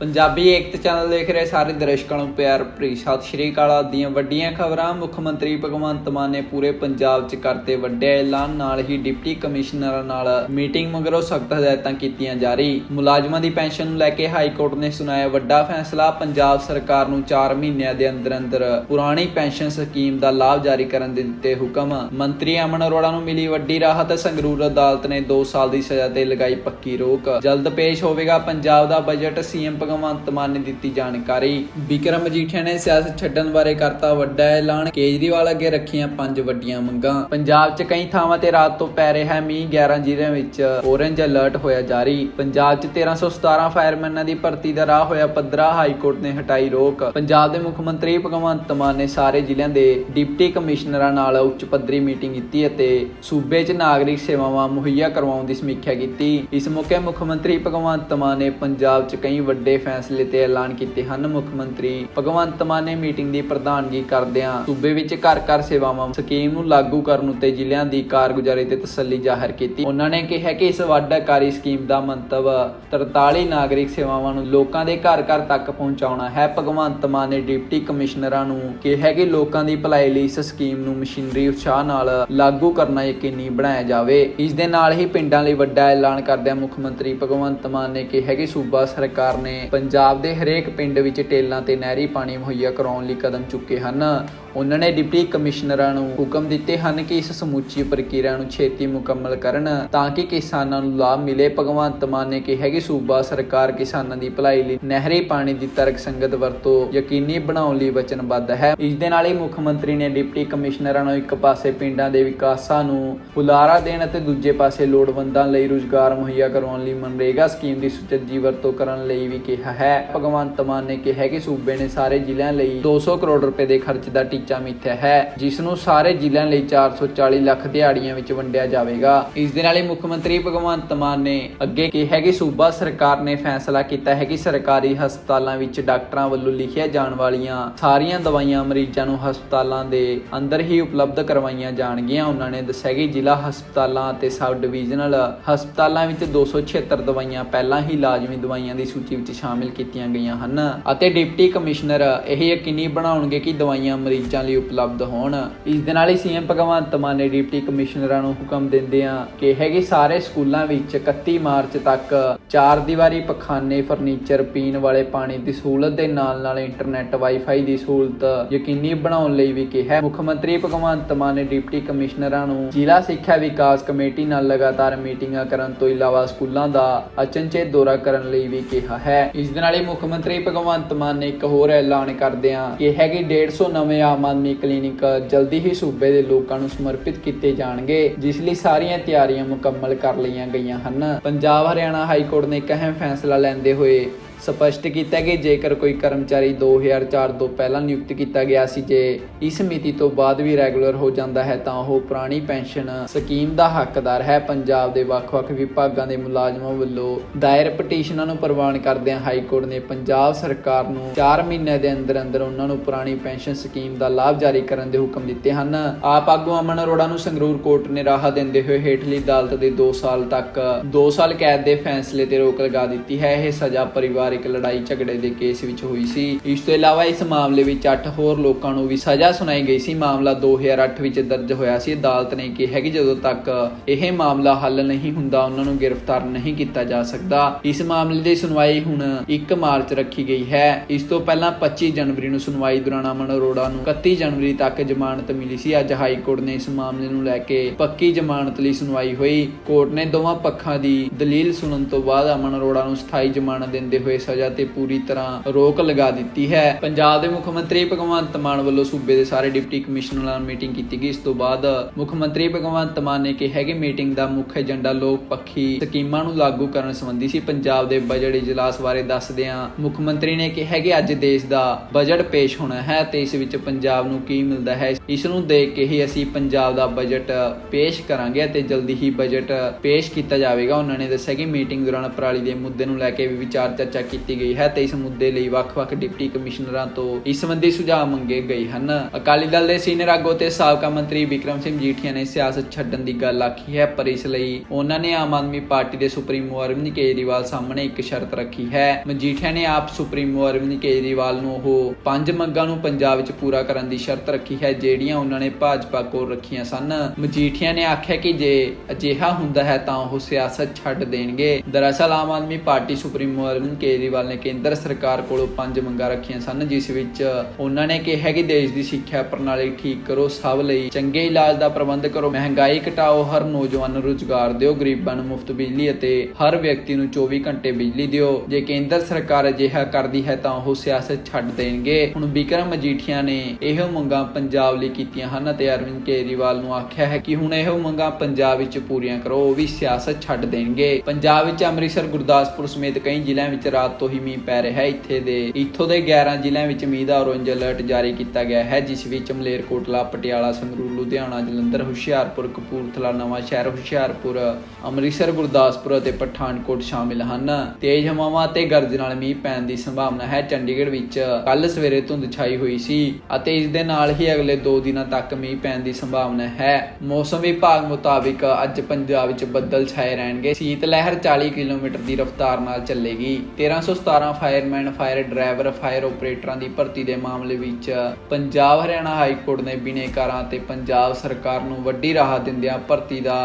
ਪੰਜਾਬੀ ਏਕਤਾ channel ਦੇਖ ਰਹੇ ਸਾਰੇ ਦਰਸ਼ਕਾਂ ਨੂੰ ਪਿਆਰ ਭਰੀ ਸਤਿ ਸ਼੍ਰੀ ਅਕਾਲ। ਦੀਆਂ ਵੱਡੀਆਂ ਖਬਰਾਂ, ਮੁੱਖ ਮੰਤਰੀ ਭਗਵੰਤ ਮਾਨ ਨੇ ਪੂਰੇ ਪੰਜਾਬ 'ਚ ਕਰਤੇ ਵੱਡੇ ਐਲਾਨ, ਨਾਲ ਹੀ ਡਿਪਟੀ ਕਮਿਸ਼ਨਰਾਂ ਨਾਲ ਮੀਟਿੰਗ, ਮਗਰੋਂ ਸਖਤ ਹਦਾਇਤਾਂ ਕੀਤੀਆਂ ਜਾਰੀ। ਮੁਲਾਜ਼ਮਾਂ ਦੀ ਪੈਨਸ਼ਨ ਨੂੰ ਲੈ ਕੇ ਹਾਈ ਕੋਰਟ ਨੇ ਸੁਣਾਇਆ ਵੱਡਾ ਫੈਸਲਾ, ਪੰਜਾਬ ਸਰਕਾਰ ਨੂੰ 4 ਮਹੀਨਿਆਂ ਦੇ ਅੰਦਰ ਅੰਦਰ ਪੁਰਾਣੀ ਪੈਨਸ਼ਨ ਸਕੀਮ ਦਾ ਲਾਭ ਜਾਰੀ ਕਰਨ ਦੇ ਦਿੱਤੇ ਹੁਕਮ। ਮੰਤਰੀ ਅਮਨ ਅਰੋੜਾ ਨੂੰ ਮਿਲੀ ਵੱਡੀ ਰਾਹਤ, ਸੰਗਰੂਰ ਅਦਾਲਤ ਨੇ 2 ਸਾਲ ਦੀ ਸਜ਼ਾ ਤੇ ਲਗਾਈ ਪੱਕੀ ਰੋਕ। ਜਲਦ ਪੇਸ਼ ਹੋਵੇਗਾ ਪੰਜਾਬ ਦਾ ਬਜਟ, ਸੀਐਮ ਭਗਵੰਤ ਮਾਨ ਨੇ ਦਿੱਤੀ ਜਾਣਕਾਰੀ। ਵਿਕਰਮ ਮਜੀਠੀਆ ਨੇ ਸਿਆਸਤ ਛੱਡਣ ਬਾਰੇ ਕਰਤਾ ਵੱਡਾ ਐਲਾਨ। ਕੇਜਰੀਵਾਲ ਅੱਗੇ ਰੱਖੀਆਂ ਪੰਜ ਵੱਡੀਆਂ ਮੰਗਾਂ। ਪੰਜਾਬ 'ਚ ਕਈ ਥਾਵਾਂ ਤੇ ਰਾਤ ਤੋਂ ਪੈ ਰਿਹਾ ਮੀਂਹ। 11 ਜ਼ਿਲ੍ਹਿਆਂ ਵਿੱਚ ਔਰੇਂਜ ਅਲਰਟ ਹੋਇਆ ਜਾਰੀ। ਪੰਜਾਬ 'ਚ 1317 ਫਾਇਰਮੈਨਾਂ ਦੀ ਭਰਤੀ ਦਾ ਰਾਹ ਹੋਇਆ ਪੱਧਰਾ ਹਾਈ ਕੋਰਟ ਨੇ ਹਟਾਈ ਰੋਕ। ਪੰਜਾਬ ਦੇ ਮੁੱਖ ਮੰਤਰੀ ਭਗਵੰਤ ਮਾਨ ਨੇ ਸਾਰੇ ਜ਼ਿਲ੍ਹਿਆਂ ਦੇ ਡਿਪਟੀ ਕਮਿਸ਼ਨਰਾਂ ਨਾਲ ਉੱਚ ਪੱਧਰੀ ਮੀਟਿੰਗ ਕੀਤੀ ਅਤੇ ਸੂਬੇ 'ਚ ਨਾਗਰਿਕ ਸੇਵਾਵਾਂ ਮੁਹੱਈਆ ਕਰਵਾਉਣ ਦੀ ਸਮੀਖਿਆ ਕੀਤੀ। ਇਸ ਮੌਕੇ ਮੁੱਖ ਮੰਤਰੀ ਭਗਵੰਤ ਮਾਨ ਨੇ ਪੰਜਾਬ 'ਚ ਕਈ ਵੱਡੇ ਫੈਸਲੇ ਤੇ ਐਲਾਨ ਕੀਤੇ ਹਨ। ਮੁੱਖ ਮੰਤਰੀ ਭਗਵੰਤ ਮਾਨ ਨੇ ਮੀਟਿੰਗ ਦੀ ਪ੍ਰਧਾਨਗੀ ਕਰਦਿਆਂ ਸੂਬੇ ਵਿੱਚ ਘਰ ਘਰ ਸੇਵਾਵਾਂ ਸਕੀਮ ਨੂੰ ਲਾਗੂ ਕਰਨ ਉਤੇ ਜ਼ਿਲ੍ਹਿਆਂ ਦੀ ਕਾਰਗੁਜ਼ਾਰੀ ਤੇ ਤਸੱਲੀ ਜ਼ਾਹਰ ਕੀਤੀ। ਉਹਨਾਂ ਨੇ ਕਿਹਾ ਕਿ ਇਸ ਵੱਡਕਾਰੀ ਸਕੀਮ ਦਾ ਮੰਤਵ 43 ਨਾਗਰਿਕ ਸੇਵਾਵਾਂ ਨੂੰ ਲੋਕਾਂ ਦੇ ਘਰ ਘਰ ਤੱਕ ਪਹੁੰਚਾਉਣਾ ਹੈ। ਭਗਵੰਤ ਮਾਨ ਨੇ ਡਿਪਟੀ ਕਮਿਸ਼ਨਰਾਂ ਨੂੰ ਕਿਹਾ ਕਿ ਲੋਕਾਂ ਦੀ ਭਲਾਈ ਲਈ ਇਸ ਸਕੀਮ ਨੂੰ ਮਸ਼ੀਨਰੀ ਉਤਸ਼ਾਹ ਨਾਲ ਲਾਗੂ ਕਰਨਾ ਯਕੀਨੀ ਬਣਾਇਆ ਜਾਵੇ। ਇਸ ਦੇ ਨਾਲ ਹੀ ਪਿੰਡਾਂ ਲਈ ਵੱਡਾ ਐਲਾਨ ਕਰਦਿਆਂ ਮੁੱਖ ਮੰਤਰੀ ਭਗਵੰਤ ਮਾਨ ਨੇ ਕਿਹਾ ਕਿ ਸੂਬਾ ਸਰਕਾਰ ਨੇ ਪੰਜਾਬ ਦੇ ਹਰੇਕ ਪਿੰਡ ਵਿੱਚ ਟੇਲਾਂ ਤੇ ਨਹਿਰੀ ਪਾਣੀ ਮੁਹੱਈਆ ਕਰਾਉਣ ਲਈ ਕਦਮ ਚੁੱਕੇ ਹਨ। ਉਹਨਾਂ ਨੇ ਡਿਪਟੀ ਕਮਿਸ਼ਨਰਾਂ ਨੂੰ ਹੁਕਮ ਦਿੱਤੇ ਹਨ ਕਿ ਇਸ ਸਮੁੱਚੀ ਪ੍ਰਕਿਰਿਆ ਨੂੰ ਛੇਤੀ ਮੁਕੰਮਲ ਕਰਨ ਤਾਂ ਕਿ ਕਿਸਾਨਾਂ ਨੂੰ ਲਾਭ ਮਿਲੇ। ਭਗਵੰਤ ਮਾਨ ਨੇ ਕਿਹਾ ਕਿ ਸੂਬਾ ਸਰਕਾਰ ਕਿਸਾਨਾਂ ਦੀ ਭਲਾਈ ਲਈ ਨਹਿਰੀ ਪਾਣੀ ਦੀ ਤਰਕ ਸੰਗਤ ਵਰਤੋਂ ਯਕੀਨੀ ਬਣਾਉਣ ਲਈ ਵਚਨਬੱਧ ਹੈ। ਇਸ ਦੇ ਨਾਲ ਹੀ ਮੁੱਖ ਮੰਤਰੀ ਨੇ ਡਿਪਟੀ ਕਮਿਸ਼ਨਰਾਂ ਨੂੰ ਇੱਕ ਪਾਸੇ ਪਿੰਡਾਂ ਦੇ ਵਿਕਾਸਾਂ ਨੂੰ ਹੁਲਾਰਾ ਦੇਣ ਅਤੇ ਦੂਜੇ ਪਾਸੇ ਲੋੜਵੰਦਾਂ ਲਈ ਰੁਜ਼ਗਾਰ ਮੁਹੱਈਆ ਕਰਾਉਣ ਲਈ ਮਨਰੇਗਾ ਸਕੀਮ ਦੀ ਸੁਚੱਜੀ ਵਰਤੋਂ ਕਰਨ ਲਈ ਵੀ ਕਿਹਾ ਹੈ। ਭਗਵੰਤ ਮਾਨ ਨੇ ਕਿਹਾ ਕਿ ਸੂਬੇ ਨੇ ਸਾਰੇ ਜ਼ਿਲ੍ਹਿਆਂ ਲਈ 200 ਕਰੋੜ ਰੁਪਏ ਦੇ ਖਰਚ ਦਾ ਟੀਚਾ ਮਿੱਥਿਆ ਹੈ, ਜਿਸ ਨੂੰ ਸਾਰੇ ਜ਼ਿਲ੍ਹਿਆਂ ਲਈ 440 ਲੱਖ ਦਿਹਾੜੀਆਂ ਵਿੱਚ ਵੰਡਿਆ ਜਾਵੇਗਾ। ਇਸ ਦੇ ਨਾਲ ਹੀ ਮੁੱਖ ਮੰਤਰੀ ਭਗਵੰਤ ਮਾਨ ਨੇ ਅੱਗੇ ਕਿਹਾ ਕਿ ਸੂਬਾ ਸਰਕਾਰ ਨੇ ਫੈਸਲਾ ਕੀਤਾ ਹੈ ਕਿ ਸਰਕਾਰੀ ਹਸਪਤਾਲਾਂ ਵਿੱਚ ਡਾਕਟਰਾਂ ਵੱਲੋਂ ਲਿਖੀਆਂ ਜਾਣ ਵਾਲੀਆਂ ਸਾਰੀਆਂ ਦਵਾਈਆਂ ਮਰੀਜ਼ਾਂ ਨੂੰ ਹਸਪਤਾਲਾਂ ਦੇ ਅੰਦਰ ਹੀ ਉਪਲਬਧ ਕਰਵਾਈਆਂ ਜਾਣਗੀਆਂ। ਉਹਨਾਂ ਨੇ ਦੱਸਿਆ ਕਿ ਜ਼ਿਲ੍ਹਾ ਹਸਪਤਾਲਾਂ ਅਤੇ ਸਬ ਡਿਵੀਜ਼ਨਲ ਹਸਪਤਾਲਾਂ ਵਿੱਚ 276 ਦਵਾਈਆਂ ਪਹਿਲਾਂ ਹੀ ਲਾਜ਼ਮੀ ਦਵਾਈਆਂ ਦੀ ਸੂਚੀ ਵਿੱਚ ਸ਼ਾਮਿਲ ਕੀਤੀਆਂ ਗਈਆਂ ਹਨ ਅਤੇ ਡਿਪਟੀ ਕਮਿਸ਼ਨਰ ਇਹ ਯਕੀਨੀ ਬਣਾਉਣਗੇ ਕਿ ਦਵਾਈਆਂ ਮਰੀਜ਼ਾਂ ਲਈ ਉਪਲਬਧ ਹੋਣ। ਇਸ ਦੇ ਨਾਲ ਹੀ ਸੀਐਮ ਭਗਵੰਤ ਮਾਨ ਨੇ ਡਿਪਟੀ ਕਮਿਸ਼ਨਰਾਂ ਨੂੰ ਹੁਕਮ ਦਿੰਦਿਆਂ ਕਿਹਾ ਕਿ ਸਾਰੇ ਸਕੂਲਾਂ ਵਿੱਚ 31 ਮਾਰਚ ਤੱਕ ਚਾਰ ਦੀਵਾਰੀ ਪਖਾਨੇ ਫਰਨੀਚਰ ਪੀਣ ਵਾਲੇ ਪਾਣੀ ਦੀ ਸਹੂਲਤ ਦੇ ਨਾਲ ਨਾਲ ਇੰਟਰਨੈਟ ਵਾਈਫਾਈ ਦੀ ਸਹੂਲਤ ਯਕੀਨੀ ਬਣਾਉਣ ਲਈ ਵੀ ਕਿਹਾ ਮੁੱਖ ਮੰਤਰੀ ਭਗਵੰਤ ਮਾਨ ਨੇ ਡਿਪਟੀ ਕਮਿਸ਼ਨਰਾਂ ਨੂੰ ਜ਼ਿਲ੍ਹਾ ਸਿੱਖਿਆ ਵਿਕਾਸ ਕਮੇਟੀ ਨਾਲ ਲਗਾਤਾਰ ਮੀਟਿੰਗਾਂ ਕਰਨ ਤੋਂ ਇਲਾਵਾ ਸਕੂਲਾਂ ਦਾ ਅਚਨਚੇਤ ਦੌਰਾ ਕਰਨ ਲਈ ਵੀ ਕਿਹਾ ਹੈ। ਇਸ ਦੇ ਨਾਲ ਹੀ ਮੁੱਖ ਮੰਤਰੀ ਭਗਵੰਤ ਮਾਨ ਨੇ ਇੱਕ ਹੋਰ ਐਲਾਨ ਕਰਦਿਆਂ ਕਿਹਾ ਕਿ 150 ਨਵੇਂ ਆਮ ਆਦਮੀ ਕਲੀਨਿਕ ਜਲਦੀ ਹੀ ਸੂਬੇ ਦੇ ਲੋਕਾਂ ਨੂੰ ਸਮਰਪਿਤ ਕੀਤੇ ਜਾਣਗੇ, ਜਿਸ ਲਈ ਸਾਰੀਆਂ ਤਿਆਰੀਆਂ ਮੁਕੰਮਲ ਕਰ ਲਈਆਂ ਗਈਆਂ ਹਨ। ਪੰਜਾਬ ਹਰਿਆਣਾ ਹਾਈ ਕੋਰਟ ਨੇ ਇੱਕ ਅਹਿਮ ਫੈਸਲਾ ਲੈਂਦੇ ਹੋਏ ਸਪਸ਼ਟ ਕੀਤਾ ਕਿ ਜੇਕਰ ਕੋਈ ਕਰਮਚਾਰੀ 2004 ਤੋਂ ਪਹਿਲਾਂ ਨਿਯੁਕਤ ਕੀਤਾ ਗਿਆ ਸੀ, ਜੇ ਇਸ ਮਿਤੀ ਤੋਂ ਬਾਅਦ ਵੀ ਰੈਗੂਲਰ ਹੋ ਜਾਂਦਾ ਹੈ, ਤਾਂ ਉਹ ਪੁਰਾਣੀ ਪੈਨਸ਼ਨ ਸਕੀਮ ਦਾ ਹੱਕਦਾਰ ਹੈ। ਪੰਜਾਬ ਦੇ ਵੱਖ-ਵੱਖ ਵਿਭਾਗਾਂ ਦੇ ਮੁਲਾਜ਼ਮਾਂ ਵੱਲੋਂ ਦਾਇਰ ਪਟੀਸ਼ਨਾਂ ਨੂੰ ਪ੍ਰਵਾਨ ਕਰਦਿਆਂ ਹਾਈ ਕੋਰਟ ਨੇ ਪੰਜਾਬ ਸਰਕਾਰ ਨੂੰ 4 ਮਹੀਨਿਆਂ ਦੇ ਅੰਦਰ ਅੰਦਰ ਉਹਨਾਂ ਨੂੰ ਪੁਰਾਣੀ ਪੈਨਸ਼ਨ ਸਕੀਮ ਦਾ ਲਾਭ ਜਾਰੀ ਕਰਨ ਦੇ ਹੁਕਮ ਦਿੱਤੇ ਹਨ। ਆਪ ਆਗੂ ਅਮਨ ਅਰੋੜਾ ਨੂੰ ਸੰਗਰੂਰ ਕੋਰਟ ਨੇ ਰਾਹਤ ਦਿੰਦੇ ਹੋਏ ਹੇਠਲੀ ਅਦਾਲਤ ਦੇ 2 ਸਾਲ ਤੱਕ 2 ਸਾਲ ਕੈਦ ਦੇ ਫੈਸਲੇ ਤੇ ਰੋਕ ਲਗਾ ਦਿੱਤੀ ਹੈ। ਇਹ ਸਜ਼ਾ ਪਰਿਵਾਰ ਪਰਿਵਾਰਕ ਲੜਾਈ ਝਗੜੇ ਦੇ ਕੇਸ ਵਿੱਚ ਹੋਈ ਸੀ। ਇਸ ਤੋਂ ਇਲਾਵਾ ਇਸ ਮਾਮਲੇ ਵਿੱਚ 8 ਹੋਰ ਲੋਕਾਂ ਨੂੰ ਵੀ ਸਜ਼ਾ ਸੁਣਾਈ ਗਈ ਸੀ। ਮਾਮਲਾ 2008 ਵਿੱਚ ਦਰਜ ਹੋਇਆ ਸੀ। ਅਦਾਲਤ ਨੇ ਕਿਹਾ ਕਿ ਜਦੋਂ ਤੱਕ ਇਹ ਮਾਮਲਾ ਹੱਲ ਨਹੀਂ ਹੁੰਦਾ, ਉਹਨਾਂ ਨੂੰ ਗ੍ਰਿਫਤਾਰ ਨਹੀਂ ਕੀਤਾ ਜਾ ਸਕਦਾ। ਇਸ ਮਾਮਲੇ ਦੀ ਸੁਣਵਾਈ ਹੁਣ 1 ਮਾਰਚ ਰੱਖੀ ਗਈ ਹੈ। ਇਸ ਤੋਂ ਪਹਿਲਾਂ 25 ਜਨਵਰੀ ਨੂੰ ਸੁਣਵਾਈ ਦੌਰਾਨ ਅਮਨ ਅਰੋੜਾ ਨੂੰ 31 ਜਨਵਰੀ ਤੱਕ ਜ਼ਮਾਨਤ ਮਿਲੀ ਸੀ। ਅੱਜ ਹਾਈ ਕੋਰਟ ਨੇ ਇਸ ਮਾਮਲੇ ਨੂੰ ਲੈ ਕੇ ਪੱਕੀ ਜ਼ਮਾਨਤ ਲਈ ਸੁਣਵਾਈ ਹੋਈ। ਕੋਰਟ ਨੇ ਦੋਵਾਂ ਪੱਖਾਂ ਦੀ ਦਲੀਲ ਸੁਣਨ ਤੋਂ ਬਾਅਦ ਅਮਨ ਅਰੋੜਾ ਨੂੰ ਸਥਾਈ ਜ਼ਮਾਨਤ ਦਿੰਦੇ ਹੋਏ ਸਜ਼ਾ ਤੇ ਪੂਰੀ ਤਰ੍ਹਾਂ ਰੋਕ ਲਗਾ ਦਿੱਤੀ ਹੈ। ਪੰਜਾਬ ਦੇ ਮੁੱਖ ਮੰਤਰੀ ਭਗਵੰਤ ਮਾਨ ਵੱਲੋਂ ਸੂਬੇ ਦੇ ਸਾਰੇ ਡਿਪਟੀ ਕਮਿਸ਼ਨਰਾਂ ਨਾਲ ਮੀਟਿੰਗ ਕੀਤੀ ਗਈ। ਇਸ ਤੋਂ ਬਾਅਦ ਮੁੱਖ ਮੰਤਰੀ ਭਗਵੰਤ ਮਾਨ ਨੇ ਕਿਹਾ ਕਿ ਮੀਟਿੰਗ ਦਾ ਮੁੱਖ ਏਜੰਡਾ ਲੋਕ ਪੱਖੀ ਸਕੀਮਾਂ ਨੂੰ ਲਾਗੂ ਕਰਨ ਸੰਬੰਧੀ ਸੀ। ਪੰਜਾਬ ਦੇ ਬਜਟ ਇਜਲਾਸ ਬਾਰੇ ਦੱਸਦਿਆਂ ਮੁੱਖ ਮੰਤਰੀ ਨੇ ਕਿਹਾ ਕਿ ਅੱਜ ਦੇਸ਼ ਦਾ ਬਜਟ ਪੇਸ਼ ਹੋਣਾ ਹੈ ਤੇ ਇਸ ਵਿੱਚ ਪੰਜਾਬ ਨੂੰ ਕੀ ਮਿਲਦਾ ਹੈ, ਇਸ ਨੂੰ ਦੇਖ ਕੇ ਹੀ ਅਸੀਂ ਪੰਜਾਬ ਦਾ ਬਜਟ ਪੇਸ਼ ਕਰਾਂਗੇ ਤੇ ਜਲਦੀ ਹੀ ਬਜਟ ਪੇਸ਼ ਕੀਤਾ ਜਾਵੇਗਾ। ਉਹਨਾਂ ਨੇ ਦੱਸਿਆ ਕਿ ਮੀਟਿੰਗ ਦੌਰਾਨ ਪਰਾਲੀ ਦੇ ਮੁੱਦੇ ਨੂੰ ਲੈ ਕੇ ਵੀ ਵਿਚਾਰ ਚਰਚਾ ਕੀਤੀ ਗਈ ਹੈ ਤੇ ਇਸ ਮੁੱਦੇ ਲਈ ਵੱਖ-ਵੱਖ ਡਿਪਟੀ ਕਮਿਸ਼ਨਰਾਂ ਤੋਂ ਇਸ ਸੰਬੰਧੀ ਸੁਝਾਅ ਮੰਗੇ ਗਏ ਹਨ। ਅਕਾਲੀ ਦਲ ਦੇ ਸੀਨੀਅਰ ਆਗੂ ਤੇ ਸਾਬਕਾ ਮੰਤਰੀ ਵਿਕਰਮ ਸਿੰਘ ਜੀਠੀਆ ਨੇ ਸਿਆਸਤ ਛੱਡਣ ਦੀ ਗੱਲ ਆਖੀ ਹੈ, ਪਰ ਇਸ ਲਈ ਉਹਨਾਂ ਨੇ ਆਮ ਆਦਮੀ ਪਾਰਟੀ ਦੇ ਸੁਪਰੀਮੋ ਅਰਵਿੰਦ ਕੇਜਰੀਵਾਲ ਸਾਹਮਣੇ ਇੱਕ ਸ਼ਰਤ ਰੱਖੀ ਹੈ। ਮਜੀਠੀਆ ਨੇ ਆਪ ਸੁਪਰੀਮੋ ਅਰਵਿੰਦ ਕੇਜਰੀਵਾਲ ਨੂੰ ਉਹ ਪੰਜ ਮੰਗਾਂ ਨੂੰ ਪੰਜਾਬ ਵਿੱਚ ਪੂਰਾ ਕਰਨ ਦੀ ਸ਼ਰਤ ਰੱਖੀ ਹੈ, ਜਿਹੜੀਆਂ ਉਹਨਾਂ ਨੇ ਭਾਜਪਾ ਕੋਲ ਰੱਖੀਆਂ ਸਨ। ਮਜੀਠੀਆ ਨੇ ਆਖਿਆ ਕਿ ਜੇ ਅਜਿਹਾ ਹੁੰਦਾ ਹੈ ਤਾਂ ਉਹ ਸਿਆਸਤ ਛੱਡ ਦੇਣਗੇ। ਦਰਅਸਲ Aam Aadmi party supremo Arvind K Kejriwal ਨੇ ਕੇਂਦਰ ਸਰਕਾਰ ਕੋਲੋਂ ਪੰਜ ਮੰਗਾਂ ਰੱਖੀਆਂ ਸਨ, ਜਿਸ ਵਿੱਚ ਉਹਨਾਂ ਨੇ ਕਿਹਾ ਕਿ ਦੇਸ਼ ਦੀ ਸਿੱਖਿਆ ਪ੍ਰਣਾਲੀ ਠੀਕ ਕਰੋ, ਸਭ ਲਈ ਚੰਗੇ ਇਲਾਜ ਦਾ ਪ੍ਰਬੰਧ ਕਰੋ, ਮਹਿੰਗਾਈ ਘਟਾਓ, ਹਰ ਨੌਜਵਾਨ ਨੂੰ ਰੁਜ਼ਗਾਰ ਦਿਓ, ਗਰੀਬਾਂ ਨੂੰ ਮੁਫਤ ਬਿਜਲੀ ਅਤੇ ਹਰ ਵਿਅਕਤੀ ਨੂੰ 24 ਘੰਟੇ ਬਿਜਲੀ ਦਿਓ। ਜੇ ਕੇਂਦਰ ਸਰਕਾਰ ਅਜਿਹਾ ਕਰਦੀ ਹੈ ਤਾਂ ਉਹ ਸਿਆਸਤ ਛੱਡ ਦੇਣਗੇ। ਹੁਣ ਬਿਕਰਮ ਮਜੀਠੀਆ ਨੇ ਇਹੋ ਮੰਗਾਂ ਪੰਜਾਬ ਲਈ ਕੀਤੀਆਂ ਹਨ ਅਤੇ ਅਰਵਿੰਦ ਕੇਜਰੀਵਾਲ ਨੂੰ ਆਖਿਆ ਹੈ ਕਿ ਹੁਣ ਇਹੋ ਮੰਗਾਂ ਪੰਜਾਬ ਵਿੱਚ ਪੂਰੀਆਂ ਕਰੋ, ਉਹ ਵੀ ਸਿਆਸਤ ਛੱਡ ਦੇਣਗੇ। ਪੰਜਾਬ ਵਿੱਚ ਅੰਮ੍ਰਿਤਸਰ, ਗੁਰਦਾਸਪੁਰ ਸਮੇਤ ਕਈ ਜ਼ਿਲ੍ਹਿਆਂ ਵਿੱਚ ਰਾਤ ਤੋਂ ਹੀ ਮੀਂਹ ਪੈ ਰਿਹਾ ਹੈ। ਇੱਥੇ ਦੇ, ਇੱਥੋਂ ਦੇ 11 ਜ਼ਿਲ੍ਹਿਆਂ ਵਿੱਚ ਮੀਂਹ ਦਾ ਔਰੇਂਜ ਅਲਰਟ ਜਾਰੀ ਕੀਤਾ ਗਿਆ ਹੈ, ਜਿਸ ਵਿੱਚ ਮਲੇਰਕੋਟਲਾ ਪਟਿਆਲਾ, ਸੰਗਰੂਰ, ਲੁਧਿਆਣਾ, ਜਲੰਧਰ, ਹੁਸ਼ਿਆਰਪੁਰ, ਕਪੂਰਥਲਾ, ਨਵਾਂ ਹੁਸ਼ਿਆਰਪੁਰ, ਅੰਮ੍ਰਿਤਸਰ, ਗੁਰਦਾਸਪੁਰ ਅਤੇ ਪਠਾਨਕੋਟ ਸ਼ਾਮਿਲ ਹਨ। ਤੇਜ਼ ਹਵਾਵਾਂ ਅਤੇ ਗਰਜ ਨਾਲ ਮੀਂਹ ਪੈਣ ਦੀ ਸੰਭਾਵਨਾ ਹੈ। ਚੰਡੀਗੜ੍ਹ ਵਿੱਚ ਕੱਲ ਸਵੇਰੇ ਧੁੰਦ ਛਾਈ ਹੋਈ ਸੀ ਅਤੇ ਇਸ ਦੇ ਨਾਲ ਹੀ ਅਗਲੇ 2 ਦਿਨਾਂ ਤੱਕ ਮੀਂਹ ਪੈਣ ਦੀ ਸੰਭਾਵਨਾ ਹੈ। ਮੌਸਮ ਵਿਭਾਗ ਮੁਤਾਬਿਕ ਅੱਜ ਪੰਜਾਬ ਵਿੱਚ ਬੱਦਲ ਛਾਏ ਰਹਿਣਗੇ। ਸੀਤ ਲਹਿਰ 40 ਕਿਲੋਮੀਟਰ ਦੀ ਰਫ਼ਤਾਰ ਨਾਲ ਚੱਲੇਗੀ। 1317 ਫਾਇਰਮੈਨ, ਫਾਇਰ ਡਰਾਈਵਰ, ਫਾਇਰ ਆਪਰੇਟਰਾਂ ਦੀ ਭਰਤੀ ਦੇ ਮਾਮਲੇ ਵਿੱਚ ਪੰਜਾਬ ਹਰਿਆਣਾ ਹਾਈ ਕੋਰਟ ਨੇ ਬਿਨੇਕਾਰਾਂ ਤੇ ਪੰਜਾਬ ਸਰਕਾਰ ਨੂੰ ਵੱਡੀ ਰਾਹਤ ਦਿੰਦਿਆਂ ਭਰਤੀ ਦਾ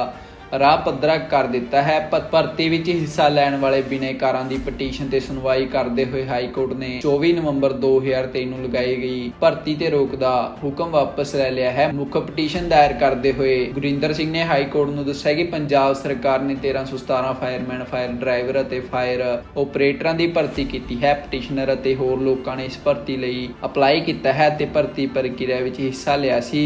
ਰਾਹ ਪੱਧਰਾ ਕਰ ਦਿੱਤਾ ਹੈ। ਭਰਤੀ ਵਿੱਚ ਹਿੱਸਾ ਲੈਣ ਵਾਲੇ ਬਿਨੇਕਾਰਾਂ ਦੀ ਪਟੀਸ਼ਨ ਤੇ ਸੁਣਵਾਈ ਕਰਦੇ ਹੋਏ ਹਾਈ ਕੋਰਟ ਨੇ 24 ਨਵੰਬਰ 2023 ਨੂੰ ਲਗਾਈ ਗਈ ਭਰਤੀ ਤੇ ਰੋਕ ਦਾ ਹੁਕਮ ਵਾਪਸ ਲੈ ਲਿਆ ਹੈ। ਮੁੱਖ ਪਟੀਸ਼ਨ ਦਾਇਰ ਕਰਦੇ ਹੋਏ ਗੁਰਿੰਦਰ ਸਿੰਘ ਨੇ ਹਾਈ ਕੋਰਟ ਨੂੰ ਦੱਸਿਆ ਕਿ ਪੰਜਾਬ ਸਰਕਾਰ ਨੇ 1317 ਫਾਇਰਮੈਨ, ਫਾਇਰ ਡਰਾਈਵਰ ਅਤੇ ਫਾਇਰ ਆਪਰੇਟਰਾਂ ਦੀ ਭਰਤੀ ਕੀਤੀ ਹੈ। ਪਟੀਸ਼ਨਰ ਅਤੇ ਹੋਰ ਲੋਕਾਂ ਨੇ ਇਸ ਭਰਤੀ ਲਈ ਅਪਲਾਈ ਕੀਤਾ ਹੈ ਤੇ ਭਰਤੀ ਪ੍ਰਕਿਰਿਆ ਵਿੱਚ ਹਿੱਸਾ ਲਿਆ ਸੀ।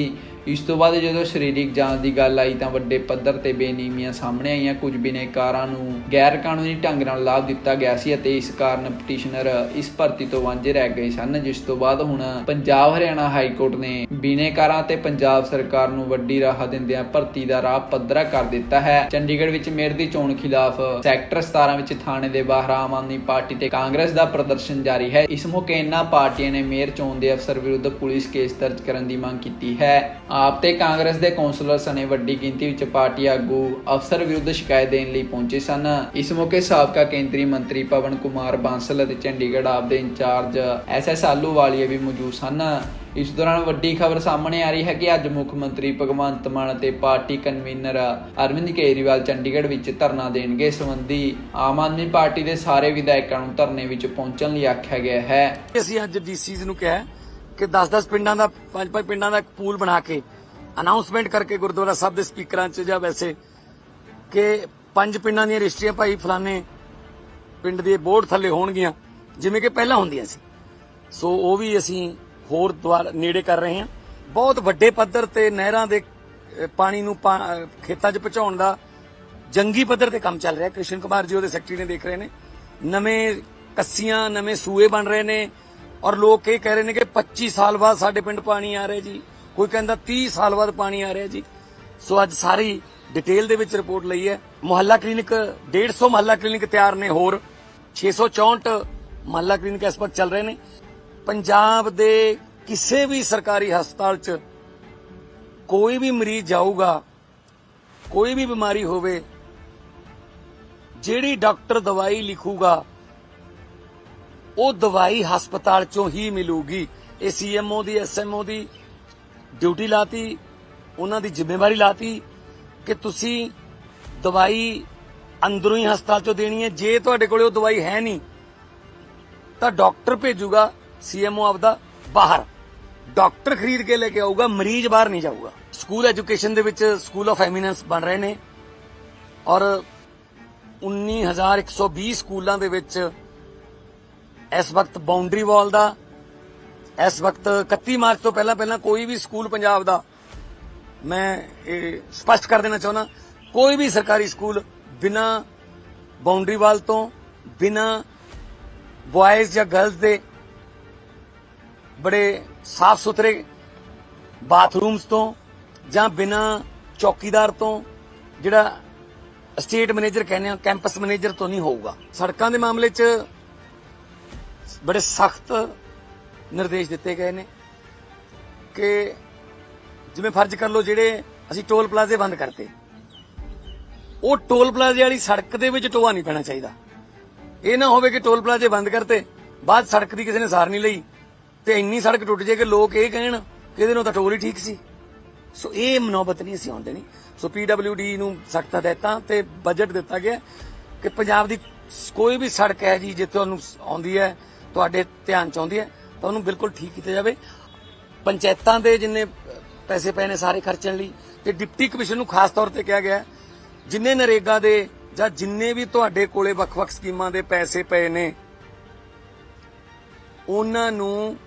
ਇਸ ਤੋਂ ਬਾਅਦ ਜਦੋਂ ਸਰੀਰਕ ਜਾਂਚ ਦੀ ਗੱਲ ਆਈ ਤਾਂ ਵੱਡੇ ਪੱਧਰ ਤੇ ਬੇਨੀਮੀਆਂ ਸਾਹਮਣੇ ਆਈਆਂ। ਕੁਝ ਬਿਨੇਕਾਰਾਂ ਨੂੰ ਗੈਰ ਕਾਨੂੰਨੀ ਢੰਗ ਨਾਲ ਲਾਭ ਦਿੱਤਾ ਗਿਆ ਸੀ ਅਤੇ ਇਸ ਕਾਰਨ ਪਟੀਸ਼ਨਰ ਇਸ ਭਰਤੀ ਤੋਂ ਵਾਂਝੇ ਰਹਿ ਗਏ ਸਨ, ਜਿਸ ਤੋਂ ਬਾਅਦ ਹੁਣ ਪੰਜਾਬ, ਹਰਿਆਣਾ ਹਾਈ ਕੋਰਟ ਨੇ ਬਿਨੇਕਾਰਾਂ ਤੇ ਪੰਜਾਬ ਸਰਕਾਰ ਨੂੰ ਵੱਡੀ ਰਾਹਤ ਦਿੰਦਿਆਂ ਭਰਤੀ ਦਾ ਰਾਹ ਪੱਧਰਾ ਕਰ ਦਿੱਤਾ ਹੈ। ਚੰਡੀਗੜ੍ਹ ਵਿੱਚ ਮੇਅਰ ਦੀ ਚੋਣ ਖਿਲਾਫ ਸੈਕਟਰ 17 ਵਿੱਚ ਥਾਣੇ ਦੇ ਬਾਹਰ ਆਮ ਆਦਮੀ ਪਾਰਟੀ ਤੇ ਕਾਂਗਰਸ ਦਾ ਪ੍ਰਦਰਸ਼ਨ ਜਾਰੀ ਹੈ। ਇਸ ਮੌਕੇ ਇਨ੍ਹਾਂ ਪਾਰਟੀਆਂ ਨੇ ਮੇਅਰ ਚੋਣ ਦੇ ਅਫਸਰ ਵਿਰੁੱਧ ਪੁਲਿਸ ਕੇਸ ਦਰਜ ਕਰਨ ਦੀ ਮੰਗ ਕੀਤੀ ਹੈ। ਆਪ ਤੇ ਕਾਂਗਰਸ ਦੇ ਕੌਂਸਲਰ ਸਣੇ ਵੱਡੀ ਗਿਣਤੀ ਵਿੱਚ ਪਾਰਟੀ ਆਗੂ ਅਫਸਰ ਵਿਰੁੱਧ ਸ਼ਿਕਾਇਤ ਦੇਣ ਲਈ ਪਹੁੰਚੇ ਸਨ। ਇਸ ਮੌਕੇ ਸਾਬਕਾ ਕੇਂਦਰੀ ਮੰਤਰੀ ਪਵਨ ਕੁਮਾਰ ਬਾਂਸਲ ਅਤੇ ਚੰਡੀਗੜ੍ਹ ਆਪ ਦੇ ਇੰਚਾਰਜ ਐਸਐਸ ਆਲੂਵਾਲੀਆ ਵੀ ਮੌਜੂਦ ਸਨ। ਇਸ ਦੌਰਾਨ ਵੱਡੀ ਖਬਰ ਸਾਹਮਣੇ ਆ ਰਹੀ ਹੈ ਕਿ ਅੱਜ ਮੁੱਖ ਮੰਤਰੀ ਭਗਵੰਤ ਮਾਨ ਅਤੇ ਪਾਰਟੀ ਕਨਵੀਨਰ ਅਰਵਿੰਦ ਕੇਜਰੀਵਾਲ ਚੰਡੀਗੜ੍ਹ ਵਿੱਚ ਧਰਨਾ ਦੇਣਗੇ। ਇਸ ਸੰਬੰਧੀ ਆਮ ਆਦਮੀ ਪਾਰਟੀ ਦੇ ਸਾਰੇ ਵਿਧਾਇਕਾਂ ਨੂੰ ਧਰਨੇ ਵਿੱਚ ਪਹੁੰਚਣ ਲਈ ਆਖਿਆ ਗਿਆ ਹੈ। ਅਸੀਂ ਅੱਜ ਡੀਸੀਜ਼ ਨੂੰ ਕਿਹਾ ਕਿ 10-10 ਪਿੰਡਾਂ ਦਾ ਪੰਜ ਪੰਜ ਪਿੰਡਾਂ ਦਾ ਇੱਕ ਪੂਲ ਬਣਾ ਕੇ ਅਨਾਉਂਸਮੈਂਟ ਕਰਕੇ ਗੁਰਦੁਆਰਾ ਸਾਹਿਬ ਦੇ ਸਪੀਕਰਾਂ 'ਚ ਜਾਂ ਵੈਸੇ ਕਿ ਪੰਜ ਪਿੰਡਾਂ ਦੀਆਂ ਰਜਿਸਟਰੀਆਂ ਭਾਈ ਫਲਾਣੇ ਪਿੰਡ ਦੇ ਬੋਰਡ ਥੱਲੇ ਹੋਣਗੀਆਂ, ਜਿਵੇਂ ਕਿ ਪਹਿਲਾਂ ਹੁੰਦੀਆਂ ਸੀ। ਸੋ ਉਹ ਵੀ ਅਸੀਂ ਹੋਰ ਦੁਆਰ ਨੇੜੇ ਕਰ ਰਹੇ ਹਾਂ। ਬਹੁਤ ਵੱਡੇ ਪੱਧਰ ਤੇ ਨਹਿਰਾਂ ਦੇ ਪਾਣੀ ਨੂੰ ਖੇਤਾਂ 'ਚ ਪਹੁੰਚਾਉਣ ਦਾ ਜੰਗੀ ਪੱਧਰ ਤੇ ਕੰਮ ਚੱਲ ਰਿਹਾ। ਕ੍ਰਿਸ਼ਨ ਕੁਮਾਰ ਜੀ ਉਹਦੇ ਸੈਕਟਰੀ ਨੇ ਦੇਖ ਰਹੇ ਨੇ। ਨਵੇਂ ਕੱਸੀਆਂ, ਨਵੇਂ ਸੂਏ ਬਣ ਰਹੇ ਨੇ। ਔਰ ਲੋਕ ਇਹ ਕਹਿ ਰਹੇ ਨੇ ਕਿ 25 ਸਾਲ ਬਾਅਦ ਸਾਡੇ ਪਿੰਡ ਪਾਣੀ ਆ ਰਿਹਾ ਜੀ। ਕੋਈ ਕਹਿੰਦਾ 30 ਸਾਲ ਬਾਅਦ ਪਾਣੀ ਆ ਰਿਹਾ ਜੀ। ਸੋ ਅੱਜ ਸਾਰੀ ਡਿਟੇਲ ਦੇ ਵਿੱਚ ਰਿਪੋਰਟ ਲਈ ਹੈ। ਮੁਹੱਲਾ ਕਲੀਨਿਕ 150 ਮੁਹੱਲਾ ਕਲੀਨਿਕ ਤਿਆਰ ਨੇ ਹੋਰ। 664 ਮੁਹੱਲਾ ਕਲੀਨਿਕ ਇਸ ਵਕਤ ਚੱਲ ਰਹੇ ਨੇ। ਪੰਜਾਬ ਦੇ ਕਿਸੇ ਵੀ ਸਰਕਾਰੀ ਹਸਪਤਾਲ 'ਚ ਕੋਈ ਵੀ ਮਰੀਜ਼ ਜਾਊਗਾ, ਕੋਈ ਵੀ ਬਿਮਾਰੀ ਹੋਵੇ, ਜਿਹੜੀ ਡਾਕਟਰ ਦਵਾਈ ਲਿਖੂਗਾ ਉਹ ਦਵਾਈ ਹਸਪਤਾਲ ਚੋਂ ਹੀ ਮਿਲੂਗੀ। ਇਹ ਸੀਐਮਓ ਦੀ ਐਸਐਮਓ ਦੀ ਡਿਊਟੀ ਲਾਤੀ, ਉਹਨਾਂ ਦੀ ਜ਼ਿੰਮੇਵਾਰੀ ਲਾਤੀ ਕਿ ਤੁਸੀਂ ਦਵਾਈ ਅੰਦਰੋਂ ਹੀ ਹਸਪਤਾਲ ਚੋਂ ਦੇਣੀ ਹੈ। ਜੇ ਤੁਹਾਡੇ ਕੋਲੇ ਉਹ ਦਵਾਈ ਹੈ ਨਹੀਂ, ਤਾਂ ਡਾਕਟਰ ਭੇਜੂਗਾ ਸੀਐਮਓ ਆਪਦਾ ਬਾਹਰ। ਡਾਕਟਰ ਖਰੀਦ ਕੇ ਲੈ ਕੇ ਆਊਗਾ, ਮਰੀਜ਼ ਬਾਹਰ ਨਹੀਂ ਜਾਊਗਾ। ਸਕੂਲ ਐਜੂਕੇਸ਼ਨ ਦੇ ਵਿੱਚ ਸਕੂਲ ਆਫ ਐਮੀਨੈਂਸ ਬਣ ਰਹੇ ਨੇ ਔਰ 19120 ਸਕੂਲਾਂ ਦੇ ਵਿੱਚ ਇਸ ਵਕਤ ਬਾਉਂਡਰੀ ਵਾਲ ਦਾ, ਇਸ ਵਕਤ 31 ਮਾਰਚ ਤੋਂ ਪਹਿਲਾਂ ਪਹਿਲਾਂ ਕੋਈ ਵੀ ਸਕੂਲ ਪੰਜਾਬ ਦਾ, ਮੈਂ ਇਹ ਸਪਸ਼ਟ ਕਰ ਦੇਣਾ ਚਾਹੁੰਦਾ, ਕੋਈ ਵੀ ਸਰਕਾਰੀ ਸਕੂਲ ਬਿਨਾ ਬਾਉਂਡਰੀ ਵਾਲ ਤੋਂ, ਬਿਨਾ ਬॉयਜ਼ ਜਾਂ ਗਰਲਸ ਦੇ ਬੜੇ ਸਾਫ਼ ਸੁਥਰੇ ਬਾਥਰੂਮਸ ਤੋਂ ਜਾਂ ਬਿਨਾ ਚੌਕੀਦਾਰ ਤੋਂ, ਜਿਹੜਾ ਸਟੇਟ ਮੈਨੇਜਰ ਕਹਿੰਦੇ ਆ ਕੈਂਪਸ ਮੈਨੇਜਰ ਤੋਂ ਨਹੀਂ ਹੋਊਗਾ। ਸੜਕਾਂ ਦੇ ਮਾਮਲੇ 'ਚ ਬੜੇ ਸਖਤ ਨਿਰਦੇਸ਼ ਦਿੱਤੇ ਗਏ ਨੇ ਕਿ ਜਿਵੇਂ ਫਰਜ਼ ਕਰ ਲਓ ਜਿਹੜੇ ਅਸੀਂ ਟੋਲ ਪਲਾਜ਼ੇ ਬੰਦ ਕਰਤੇ, ਉਹ ਟੋਲ ਪਲਾਜ਼ੇ ਵਾਲੀ ਸੜਕ ਦੇ ਵਿੱਚ ਟੋਆ ਨਹੀਂ ਪੈਣਾ ਚਾਹੀਦਾ। ਇਹ ਨਾ ਹੋਵੇ ਕਿ ਟੋਲ ਪਲਾਜ਼ੇ ਬੰਦ ਕਰਤੇ, ਬਾਅਦ ਸੜਕ ਦੀ ਕਿਸੇ ਨੇ ਸਾਰ ਨਹੀਂ ਲਈ ਤੇ ਇੰਨੀ ਸੜਕ ਟੁੱਟ ਜੇ ਕਿ ਲੋਕ ਇਹ ਕਹਿਣ ਕਿ ਇਹਦੇ ਨਾਲ ਤਾਂ ਟੋਲ ਹੀ ਠੀਕ ਸੀ। ਸੋ ਇਹ ਮਨੋਬਤ ਨਹੀਂ ਅਸੀਂ ਆਉਂਦੇ ਨਹੀਂ ਸੋ ਪੀਡਬਲਯੂਡੀ ਨੂੰ ਸਖਤ ਹਦਾਇਤਾਂ ਤੇ ਬਜਟ ਦਿੱਤਾ ਗਿਆ ਕਿ ਪੰਜਾਬ ਦੀ ਕੋਈ ਵੀ ਸੜਕ ਹੈ ਜੀ, ਜਿੱਥੇ ਤੁਹਾਨੂੰ ਆਉਂਦੀ ਹੈ ਤੁਹਾਡੇ ਧਿਆਨ ਚ ਆਉਂਦੀ ਹੈ, ਤਾਂ ਉਹਨੂੰ ਬਿਲਕੁਲ ਠੀਕ ਕੀਤਾ ਜਾਵੇ। ਪੰਚਾਇਤਾਂ ਦੇ ਜਿੰਨੇ ਪੈਸੇ ਪਏ ਨੇ ਸਾਰੇ ਖਰਚਣ ਲਈ, ਤੇ ਡਿਪਟੀ ਕਮਿਸ਼ਨ ਨੂੰ ਖਾਸ ਤੌਰ ਤੇ ਕਿਹਾ ਗਿਆ ਜਿੰਨੇ ਨਰੇਗਾ ਦੇ ਜਾਂ ਜਿੰਨੇ ਵੀ ਤੁਹਾਡੇ ਕੋਲੇ ਵੱਖ-ਵੱਖ ਸਕੀਮਾਂ ਦੇ ਪੈਸੇ ਪਏ ਨੇ, ਉਹਨਾਂ ਨੂੰ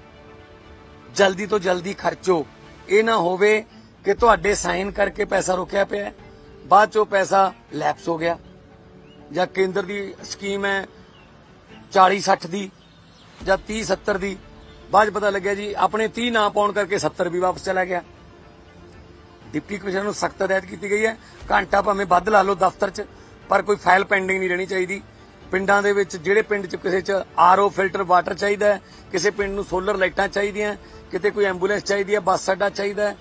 ਜਲਦੀ ਤੋਂ ਜਲਦੀ ਖਰਚੋ। ਇਹ ਨਾ ਹੋਵੇ ਕਿ ਤੁਹਾਡੇ ਸਾਈਨ ਕਰਕੇ ਪੈਸਾ ਰੁਕਿਆ ਪਿਆ ਬਾਅਦ ਚੋਂ ਪੈਸਾ ਲੈਪਸ ਹੋ ਗਿਆ, ਜਾਂ ਕੇਂਦਰ ਦੀ ਸਕੀਮ ਹੈ 40 60 ਦੀ ਜਾਂ 30 70 ਦੀ, ਬਾਅਦ 'ਚ ਪਤਾ ਲੱਗਿਆ ਜੀ ਆਪਣੇ 30 ਨਾ ਪਾਉਣ ਕਰਕੇ 70 ਵੀ ਵਾਪਸ ਚਲਾ ਗਿਆ। ਡਿਪਟੀ ਕਮਿਸ਼ਨਰ ਨੂੰ ਸਖਤ ਹਦਾਇਤ ਕੀਤੀ ਗਈ ਹੈ, ਘੰਟਾ ਭਾਵੇਂ ਵੱਧ ਲਾ ਲਓ ਦਫ਼ਤਰ 'ਚ, ਪਰ ਕੋਈ ਫਾਈਲ ਪੈਂਡਿੰਗ ਨਹੀਂ ਰਹਿਣੀ ਚਾਹੀਦੀ। ਪਿੰਡਾਂ ਦੇ ਵਿੱਚ ਜਿਹੜੇ ਪਿੰਡ 'ਚ ਕਿਸੇ 'ਚ ਆਰਓ ਫਿਲਟਰ ਵਾਟਰ ਚਾਹੀਦਾ ਹੈ, ਕਿਸੇ ਪਿੰਡ ਨੂੰ ਸੋਲਰ ਲਾਈਟਾਂ ਚਾਹੀਦੀਆਂ, ਕਿਤੇ ਕੋਈ ਐਂਬੂਲੈਂਸ ਚਾਹੀਦੀ ਹੈ, ਬੱਸ ਅੱਡਾ ਚਾਹੀਦਾ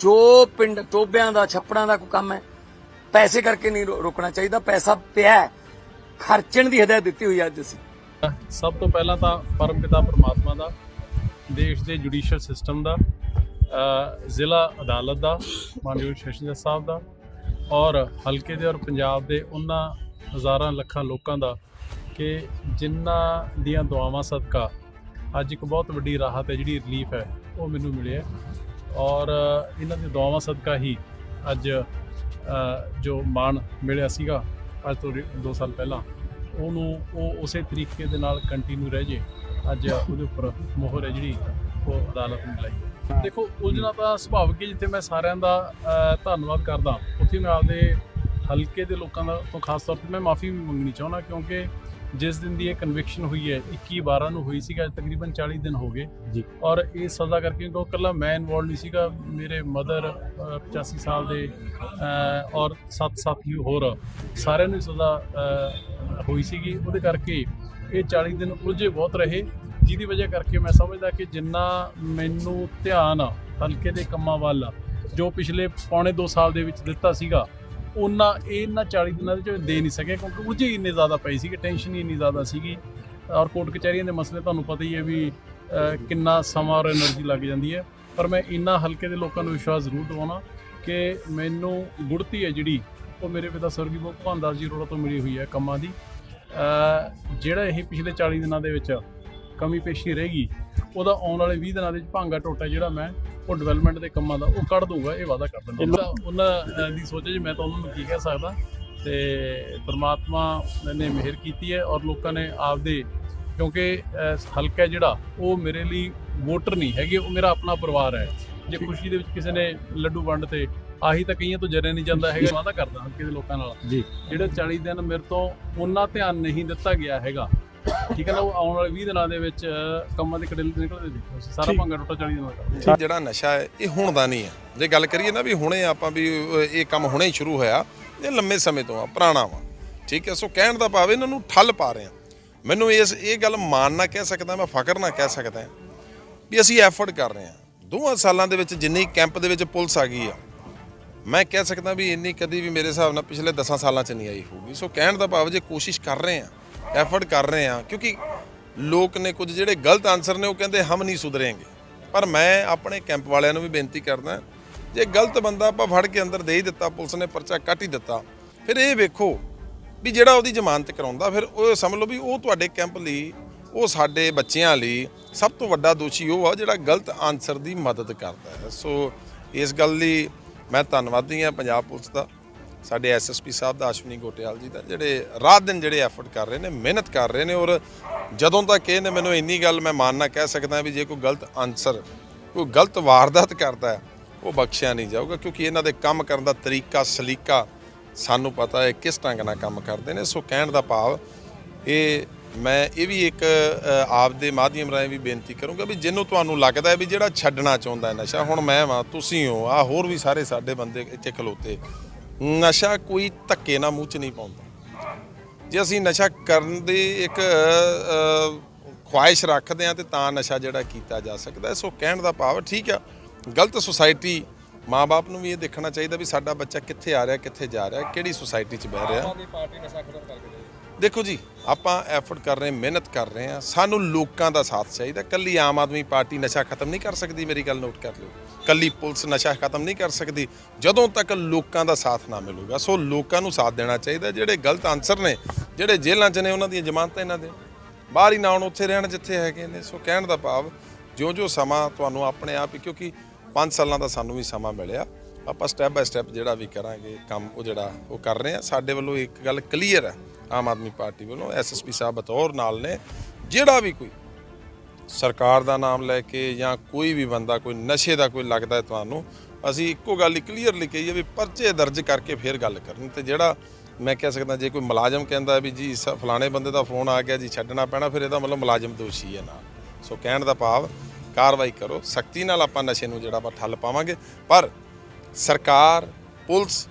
ਜੋ ਪਿੰਡ ਟੋਬਿਆਂ ਦਾ, ਛੱਪੜਾਂ ਦਾ ਕੋਈ ਕੰਮ ਹੈ, ਪੈਸੇ ਕਰਕੇ ਨਹੀਂ ਰੋਕਣਾ ਚਾਹੀਦਾ, ਪੈਸਾ ਪਿਆ ਖਰਚਣ ਦੀ ਹਦਾਇਤ ਦਿੱਤੀ ਹੋਈ ਅੱਜ ਅਸੀਂ। ਸਭ ਤੋਂ ਪਹਿਲਾਂ ਤਾਂ ਪਰਮ ਪਿਤਾ ਪਰਮਾਤਮਾ ਦਾ, ਦੇਸ਼ ਦੇ ਜੁਡੀਸ਼ੀਅਲ ਸਿਸਟਮ ਦਾ ਜ਼ਿਲ੍ਹਾ ਅਦਾਲਤ ਦਾ, ਮਾਨਯੋਗ ਸੈਸ਼ਨ ਜੱਜ ਸਾਹਿਬ ਦਾ ਔਰ ਹਲਕੇ ਦੇ ਔਰ ਪੰਜਾਬ ਦੇ ਉਹਨਾਂ ਹਜ਼ਾਰਾਂ ਲੱਖਾਂ ਲੋਕਾਂ ਦਾ ਕਿ ਜਿਨ੍ਹਾਂ ਦੀਆਂ ਦੁਆਵਾਂ ਸਦਕਾ ਅੱਜ ਇੱਕ ਬਹੁਤ ਵੱਡੀ ਰਾਹਤ ਹੈ, ਜਿਹੜੀ ਰਿਲੀਫ ਹੈ, ਉਹ ਮੈਨੂੰ ਮਿਲਿਆ ਔਰ ਇਹਨਾਂ ਦੀ ਦੁਆਵਾਂ ਸਦਕਾ ਹੀ ਅੱਜ ਜੋ ਮਾਣ ਮਿਲਿਆ ਸੀਗਾ, ਅੱਜ ਤੋਂ 2 ਸਾਲ ਪਹਿਲਾਂ ਉਹਨੂੰ ਉਹ ਉਸੇ ਤਰੀਕੇ ਦੇ ਨਾਲ ਕੰਟੀਨਿਊ ਰਹਿ ਜੇ ਅੱਜ ਉਹਦੇ ਉੱਪਰ ਮੋਹਰ ਹੈ ਜਿਹੜੀ ਉਹ ਅਦਾਲਤ ਨੇ ਲਾਈ। ਦੇਖੋ ਉਲਝਣਾ ਤਾਂ ਸੁਭਾਵਿਕ ਹੈ ਜਿੱਥੇ ਮੈਂ ਸਾਰਿਆਂ ਦਾ ਧੰਨਵਾਦ ਕਰਦਾ ਉੱਥੇ ਮੈਂ ਆਪਦੇ ਹਲਕੇ ਦੇ ਲੋਕਾਂ ਦਾ ਤੋਂ ਖਾਸ ਤੌਰ ਤੇ ਮੈਂ ਮਾਫੀ ਵੀ ਮੰਗਣੀ ਚਾਹੁੰਦਾ ਕਿਉਂਕਿ ਜਿਸ ਦਿਨ ਦੀ ਇਹ ਕਨਵਿਕਸ਼ਨ ਹੋਈ ਹੈ 21 12 ਨੂੰ ਹੋਈ ਸੀਗਾ ਅੱਜ ਤਕਰੀਬਨ 40 ਦਿਨ ਹੋ ਗਏ ਜੀ। ਔਰ ਇਹ ਸਜ਼ਾ ਕਰਕੇ ਕਿਉਂਕਿ ਇਕੱਲਾ ਮੈਂ ਇਨਵੋਲਡ ਨਹੀਂ ਸੀਗਾ ਮੇਰੇ ਮਦਰ 85 ਸਾਲ ਦੇ ਔਰ ਸੱਤ ਸਾਥੀ ਹੋਰ ਸਾਰਿਆਂ ਨੂੰ ਸਜ਼ਾ ਹੋਈ ਸੀਗੀ, ਉਹਦੇ ਕਰਕੇ ਇਹ 40 ਦਿਨ ਉਲਝੇ ਬਹੁਤ ਰਹੇ। ਜਿਹਦੀ ਵਜ੍ਹਾ ਕਰਕੇ ਮੈਂ ਸਮਝਦਾ ਕਿ ਜਿੰਨਾ ਮੈਨੂੰ ਧਿਆਨ ਹਲਕੇ ਦੇ ਕੰਮਾਂ ਵੱਲ, ਜੋ ਪਿਛਲੇ ਪੌਣੇ 2 ਸਾਲ ਦੇ ਵਿੱਚ ਦਿੱਤਾ ਸੀਗਾ, ਉਹਨਾਂ ਇਹਨਾਂ 40 ਦਿਨਾਂ ਦੇ ਵਿੱਚ ਦੇ ਨਹੀਂ ਸਕੇ ਕਿਉਂਕਿ ਉਲਝੇ ਇੰਨੇ ਜ਼ਿਆਦਾ ਪਈ ਸੀਗੇ ਟੈਨਸ਼ਨ ਹੀ ਇੰਨੀ ਜ਼ਿਆਦਾ ਸੀਗੀ। ਔਰ ਕੋਰਟ ਕਚਹਿਰੀਆਂ ਦੇ ਮਸਲੇ ਤੁਹਾਨੂੰ ਪਤਾ ਹੀ ਹੈ ਵੀ ਕਿੰਨਾ ਸਮਾਂ ਔਰ એનર્ਜੀ ਲੱਗ ਜਾਂਦੀ ਹੈ। ਪਰ ਮੈਂ ਇੰਨਾ ਹਲਕੇ ਦੇ ਲੋਕਾਂ ਨੂੰ ਵਿਸ਼ਵਾਸ ਜ਼ਰੂਰ ਦਿਵਾਉਣਾ ਕਿ ਮੈਨੂੰ ਗੁੜਤੀ ਹੈ ਜਿਹੜੀ, ਉਹ ਮੇਰੇ ਪਿਤਾ ਸਰਗੀ ਭਗਵਾਨ ਦਾਸ ਜੀ ਰੋੜਾ ਤੋਂ ਮਿਲੀ ਹੋਈ ਹੈ ਕੰਮਾਂ ਦੀ। ਜਿਹੜਾ ਇਹ ਪਿਛਲੇ 40 ਦਿਨਾਂ ਦੇ ਵਿੱਚ ਕਮੀ ਪੇਸ਼ੀ ਰਹੇਗੀ ਉਹਦਾ ਆਉਣ ਵਾਲੇ 20 ਦਿਨਾਂ ਦੇ ਵਿੱਚ ਭਾਂਗਾ ਟੋਟਾ ਜਿਹੜਾ ਮੈਂ ਉਹ ਡਿਵੈਲਪਮੈਂਟ ਦੇ ਕੰਮਾਂ ਦਾ ਉਹ ਕੱਢ ਦੂੰਗਾ ਇਹ ਵਾਅਦਾ ਕਰ ਦਿੰਦਾ। ਉਹਨਾਂ ਦੀ ਸੋਚ ਜੀ ਮੈਂ ਤਾਂ ਉਹਨਾਂ ਨੂੰ ਕੀ ਕਹਿ ਸਕਦਾ। ਤੇ ਪ੍ਰਮਾਤਮਾ ਨੇ ਮਿਹਰ ਕੀਤੀ ਹੈ ਔਰ ਲੋਕਾਂ ਨੇ ਆਪਦੇ ਕਿਉਂਕਿ ਹਲਕਾ ਜਿਹੜਾ ਉਹ ਮੇਰੇ ਲਈ ਵੋਟਰ ਨਹੀਂ ਹੈਗੇ ਉਹ ਮੇਰਾ ਆਪਣਾ ਪਰਿਵਾਰ ਹੈ। ਜੇ ਖੁਸ਼ੀ ਦੇ ਵਿੱਚ ਕਿਸੇ ਨੇ ਲੱਡੂ ਵੰਡ ਤੇ ਆਹੀ ਤਾਂ ਕਈਆਂ ਤੋਂ ਜਰਿਆ ਨਹੀਂ ਜਾਂਦਾ ਹੈਗਾ ਵਾਅਦਾ ਕਰਦਾ ਹਲਕੇ ਦੇ ਲੋਕਾਂ ਨਾਲ। ਜੀ। ਜਿਹੜੇ 40 ਦਿਨ ਮੇਰੇ ਤੋਂ ਉਹਨਾਂ ਧਿਆਨ ਨਹੀਂ ਦਿੱਤਾ ਗਿਆ ਹੈਗਾ। ਠੀਕ ਹੈ ਨਾ ਉਹ ਆਉਣ ਵਾਲੇ 20 ਦਿਨਾਂ ਦੇ ਵਿੱਚ ਕੰਮਾਂ ਦੇ ਕੜੇਲ ਨਿਕਲਦੇ ਦੇਖੋ ਸਾਰਾ। ਭੰਗਾ ਟੋਟਾ 40 ਦਿਨਾਂ ਦਾ। ਜਿਹੜਾ ਨਸ਼ਾ ਹੈ ਇਹ ਹੁਣ ਦਾ ਨਹੀਂ ਹੈ। ਜੇ ਗੱਲ ਕਰੀਏ ਨਾ ਵੀ ਹੁਣੇ ਆਪਾਂ ਵੀ ਇਹ ਕੰਮ ਹੁਣੇ ਹੀ ਸ਼ੁਰੂ ਹੋਇਆ ਇਹ ਲੰਮੇ ਸਮੇਂ ਤੋਂ ਆ ਪੁਰਾਣਾ ਵਾ। ਠੀਕ ਹੈ ਸੋ ਕਹਿਣ ਦਾ ਭਾਵ ਇਹਨਾਂ ਨੂੰ ਠੱਲ ਪਾ ਰਹੇ ਆ ਮੈਨੂੰ ਇਸ ਇਹ ਗੱਲ ਮਾਣ ਨਾ ਕਹਿ ਸਕਦਾ ਮੈਂ ਫਖਰ ਨਾ ਕਹਿ ਸਕਦਾ ਵੀ ਅਸੀਂ ਐਫਰਟ ਕਰ ਰਹੇ ਆ ਦੋਹਾਂ ਸਾਲਾਂ ਦੇ ਵਿੱਚ ਜਿੰਨੀ ਕੈਂਪ ਦੇ ਵਿੱਚ ਪੁਲਿਸ ਆ ਗਈ ਆ ਮੈਂ ਕਹਿ ਸਕਦਾ ਵੀ ਇੰਨੀ ਕਦੀ ਵੀ ਮੇਰੇ ਹਿਸਾਬ ਨਾਲ ਪਿਛਲੇ 10 ਸਾਲਾਂ 'ਚ ਨਹੀਂ ਆਈ ਹੋਊਗੀ। ਸੋ ਕਹਿਣ ਦਾ ਭਾਵ ਜੇ ਕੋਸ਼ਿਸ਼ ਕਰ ਰਹੇ ਆ ਐਫਰਟ ਕਰ ਰਹੇ ਆ ਕਿਉਂਕਿ ਲੋਕ ਨੇ ਕੁਝ ਜਿਹੜੇ ਗਲਤ ਆਨਸਰ ਨੇ ਉਹ ਕਹਿੰਦੇ ਹਮ ਨਹੀਂ ਸੁਧਰੇਂਗੇ। ਪਰ ਮੈਂ ਆਪਣੇ ਕੈਂਪ ਵਾਲਿਆਂ ਨੂੰ ਵੀ ਬੇਨਤੀ ਕਰਦਾ, ਜੇ ਗਲਤ ਬੰਦਾ ਆਪਾਂ ਫੜ ਕੇ ਅੰਦਰ ਦੇ ਹੀ ਦਿੱਤਾ, ਪੁਲਿਸ ਨੇ ਪਰਚਾ ਕੱਟ ਹੀ ਦਿੱਤਾ, ਫਿਰ ਇਹ ਵੇਖੋ ਵੀ ਜਿਹੜਾ ਉਹਦੀ ਜ਼ਮਾਨਤ ਕਰਾਉਂਦਾ, ਫਿਰ ਉਹ ਸਮਝ ਲਓ ਵੀ ਉਹ ਤੁਹਾਡੇ ਕੈਂਪ ਲਈ, ਉਹ ਸਾਡੇ ਬੱਚਿਆਂ ਲਈ ਸਭ ਤੋਂ ਵੱਡਾ ਦੋਸ਼ੀ ਉਹ ਆ ਜਿਹੜਾ ਗਲਤ ਆਨਸਰ ਦੀ ਮਦਦ ਕਰਦਾ ਹੈ। ਸੋ ਇਸ ਗੱਲ ਲਈ ਮੈਂ ਧੰਨਵਾਦੀ ਹਾਂ ਪੰਜਾਬ ਪੁਲਿਸ ਦਾ, ਸਾਡੇ ਐਸਐਸਪੀ ਸਾਹਿਬ ਦਾ, ਅਸ਼ਵਨੀ ਗੋਟਿਆਲ ਜੀ ਦਾ, ਜਿਹੜੇ ਰਾਤ ਦਿਨ ਜਿਹੜੇ ਐਫਰਟ ਕਰ ਰਹੇ ਨੇ, ਮਿਹਨਤ ਕਰ ਰਹੇ ਨੇ ਔਰ ਜਦੋਂ ਤੱਕ ਇਹ ਨੇ ਮੈਨੂੰ ਇੰਨੀ ਗੱਲ ਮੈਂ ਮਾਨਣਾ ਕਹਿ ਸਕਦਾ ਵੀ ਜੇ ਕੋਈ ਗਲਤ ਆਨਸਰ ਕੋਈ ਗਲਤ ਵਾਰਦਾਤ ਕਰਦਾ ਹੈ, ਉਹ ਬਖਸ਼ਿਆ ਨਹੀਂ ਜਾਊਗਾ ਕਿਉਂਕਿ ਇਹਨਾਂ ਦੇ ਕੰਮ ਕਰਨ ਦਾ ਤਰੀਕਾ, ਸਲੀਕਾ ਸਾਨੂੰ ਪਤਾ ਹੈ ਕਿਸ ਢੰਗ ਨਾਲ ਕੰਮ ਕਰਦੇ ਨੇ। ਸੋ ਕਹਿਣ ਦਾ ਭਾਵ, ਇਹ ਮੈਂ ਇਹ ਵੀ ਇੱਕ ਆਪ ਦੇ ਮਾਧਿਅਮ ਰਾਹੀਂ ਵੀ ਬੇਨਤੀ ਕਰੂੰਗਾ ਵੀ ਜਿਹਨੂੰ ਤੁਹਾਨੂੰ ਲੱਗਦਾ ਹੈ ਵੀ ਜਿਹੜਾ ਛੱਡਣਾ ਚਾਹੁੰਦਾ ਹੈ ਨਸ਼ਾ ਹੁਣ ਮੈਂ ਵਾਂ ਤੁਸੀਂ ਹੋ ਆ ਹੋਰ ਵੀ ਸਾਰੇ ਸਾਡੇ ਬੰਦੇ ਇੱਥੇ ਖਲੋਤੇ। ਨਸ਼ਾ ਕੋਈ ਧੱਕੇ ਨਾਲ ਮੂੰਹ 'ਚ ਨਹੀਂ ਪਾਉਂਦਾ। ਜੇ ਅਸੀਂ ਨਸ਼ਾ ਕਰਨ ਦੀ ਇੱਕ ਅ, ਖੁਆਇਸ਼ ਰੱਖਦੇ ਆ ਤੇ ਤਾਂ ਨਸ਼ਾ ਜਿਹੜਾ ਕੀਤਾ ਜਾ ਸਕਦਾ ਸੋ ਕਹਿਣ ਦਾ ਭਾਵ ਠੀਕ ਆ ਗਲਤ ਸੁਸਾਇਟੀ ਮਾਪੇ ਨੂੰ ਵੀ ਇਹ ਦੇਖਣਾ ਚਾਹੀਦਾ ਵੀ ਸਾਡਾ ਬੱਚਾ ਕਿੱਥੇ ਆ ਰਿਹਾ ਕਿੱਥੇ ਜਾ ਰਿਹਾ ਕਿਹੜੀ ਸੁਸਾਇਟੀ 'ਚ ਬਹਿ ਰਿਹਾ। ਦੇਖੋ ਜੀ ਆਪਾਂ ਐਫਰਟ ਕਰ ਰਹੇ, ਮਿਹਨਤ ਕਰ ਰਹੇ ਹਾਂ, ਸਾਨੂੰ ਲੋਕਾਂ ਦਾ ਸਾਥ ਚਾਹੀਦਾ ਕੱਲੀ ਆਮ ਆਦਮੀ ਪਾਰਟੀ ਨਸ਼ਾ ਖਤਮ ਨਹੀਂ ਕਰ ਸਕਦੀ, ਮੇਰੀ ਗੱਲ ਨੋਟ ਕਰ ਲਿਓ। ਕੱਲੀ ਪੁਲਿਸ ਨਸ਼ਾ ਖਤਮ ਨਹੀਂ ਕਰ ਸਕਦੀ, ਜਦੋਂ ਤੱਕ ਲੋਕਾਂ ਦਾ ਸਾਥ ਨਾ ਮਿਲੂਗਾ। ਸੋ ਲੋਕਾਂ ਨੂੰ ਸਾਥ ਦੇਣਾ ਚਾਹੀਦਾ ਜਿਹੜੇ ਗਲਤ ਆਨਸਰ ਨੇ, ਜਿਹੜੇ ਜੇਲ੍ਹਾਂ 'ਚ ਨੇ, ਉਹਨਾਂ ਦੀਆਂ ਜ਼ਮਾਨਤਾਂ ਇਹਨਾਂ ਦੇ ਬਾਹਰ ਹੀ ਨਾ ਆਉਣ, ਉੱਥੇ ਰਹਿਣ ਜਿੱਥੇ ਹੈਗੇ ਨੇ। ਸੋ ਕਹਿਣ ਦਾ ਭਾਵ, ਜਿਉਂ-ਜਿਉਂ ਸਮਾਂ ਤੁਹਾਨੂੰ ਆਪਣੇ ਆਪ ਹੀ, ਕਿਉਂਕਿ 5 ਸਾਲਾਂ ਦਾ ਸਾਨੂੰ ਵੀ ਸਮਾਂ ਮਿਲਿਆ। ਆਪਾਂ ਸਟੈਪ ਬਾਏ ਸਟੈਪ ਜਿਹੜਾ ਵੀ ਕਰਾਂਗੇ, ਕੰਮ ਉਹ ਜਿਹੜਾ ਉਹ ਕਰ ਰਹੇ ਆ ਸਾਡੇ ਵੱਲੋਂ ਇੱਕ ਗੱਲ ਕਲੀਅਰ ਹੈ। ਆਮ ਆਦਮੀ ਪਾਰਟੀ ਵੱਲੋਂ ਐਸਐਸਪੀ ਸਾਹਿਬ ਬਤੌਰ ਨਾਲ ਨੇ, ਜਿਹੜਾ ਵੀ ਕੋਈ ਸਰਕਾਰ ਦਾ ਨਾਮ ਲੈ ਕੇ ਜਾਂ ਕੋਈ ਵੀ ਬੰਦਾ, ਕੋਈ ਨਸ਼ੇ ਦਾ ਕੋਈ ਲੱਗਦਾ ਹੈ ਤੁਹਾਨੂੰ, ਅਸੀਂ ਇੱਕੋ ਗੱਲ ਹੀ ਕਲੀਅਰਲੀ ਕਹੀਏ ਵੀ ਪਰਚੇ ਦਰਜ ਕਰਕੇ ਫੇਰ ਗੱਲ ਕਰਨੀ ਤੇ ਜਿਹੜਾ ਮੈਂ ਕਹਿ ਸਕਦਾ ਜੇ ਕੋਈ ਮੁਲਾਜ਼ਮ ਕਹਿੰਦਾ ਵੀ ਜੀ ਫਲਾਣੇ ਬੰਦੇ ਦਾ ਫੋਨ ਆ ਗਿਆ ਜੀ, ਛੱਡਣਾ ਪੈਣਾ, ਫਿਰ ਇਹਦਾ ਮਤਲਬ ਮੁਲਾਜ਼ਮ ਦੋਸ਼ੀ ਹੈ ਨਾਲ ਸੋ ਕਹਿਣ ਦਾ ਭਾਵ ਕਾਰਵਾਈ ਕਰੋ, ਸਖਤੀ ਨਾਲ ਆਪਾਂ ਨਸ਼ੇ ਨੂੰ ਜਿਹੜਾ ਆਪਾਂ ਠੱਲ ਪਾਵਾਂਗੇ, ਪਰ ਸਰਕਾਰ, ਪੁਲਿਸ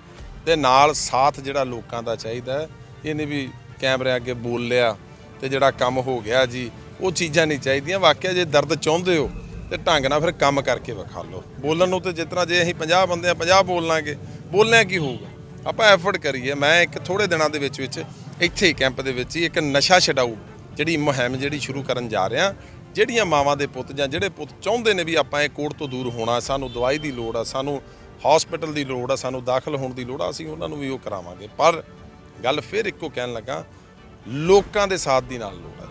ਦੇ ਨਾਲ ਸਾਥ ਜਿਹੜਾ ਲੋਕਾਂ ਦਾ ਚਾਹੀਦਾ ਹੈ ਇਹਨੇ ਵੀ ਕੈਮਰੇ ਅੱਗੇ ਬੋਲ ਲਿਆ ਤੇ ਜਿਹੜਾ ਕੰਮ ਹੋ ਗਿਆ ਜੀ, ਉਹ ਚੀਜ਼ਾਂ ਨਹੀਂ ਚਾਹੀਦੀਆਂ। ਵਾਕਿਆ ਜੇ ਦਰਦ ਚਾਹੁੰਦੇ ਹੋ, ਤੇ ਢੰਗ ਨਾਲ ਫਿਰ ਕੰਮ ਕਰਕੇ ਵਿਖਾ ਲਓ। ਬੋਲਣ ਨੂੰ ਤੇ ਜਿਸ ਤਰ੍ਹਾਂ ਜੇ ਅਸੀਂ 50 ਬੰਦੇ ਆ 50 ਬੋਲਾਂਗੇ ਬੋਲਣਾ ਕੀ ਹੋਊਗਾ? ਆਪਾਂ ਐਫਰਟ ਕਰੀਏ। ਮੈਂ ਇੱਕ ਥੋੜੇ ਦਿਨਾਂ ਦੇ ਵਿੱਚ ਵਿੱਚ ਇੱਥੇ ਹੀ ਕੈਂਪ ਦੇ ਵਿੱਚ ਹੀ ਇੱਕ ਨਸ਼ਾ ਛਡਾਊ, ਜਿਹੜੀ ਮੁਹਿੰਮ ਜਿਹੜੀ ਸ਼ੁਰੂ ਕਰਨ ਜਾ ਰਿਹਾ, ਜਿਹੜੀਆਂ ਮਾਵਾਂ ਦੇ ਪੁੱਤ ਜਾਂ ਜਿਹੜੇ ਪੁੱਤ ਚਾਹੁੰਦੇ ਨੇ ਵੀ ਆਪਾਂ ਇਹ ਕੋੜ ਤੋਂ ਦੂਰ ਹੋਣਾ, ਸਾਨੂੰ ਦਵਾਈ ਦੀ ਲੋੜ ਆ, ਸਾਨੂੰ ਹਸਪੀਟਲ ਦੀ ਲੋੜ ਆ, ਸਾਨੂੰ ਦਾਖਲ ਹੋਣ ਦੀ ਲੋੜ ਆ, ਅਸੀਂ ਉਹਨਾਂ ਨੂੰ ਵੀ ਉਹ ਕਰਾਵਾਂਗੇ। ਪਰ ਗੱਲ ਫਿਰ ਇੱਕੋ ਕਹਿਣ ਲੱਗਾ ਲੋਕਾਂ ਦੇ ਸਾਥ ਦੀ ਨਾਲ ਲੋੜ ਹੈ।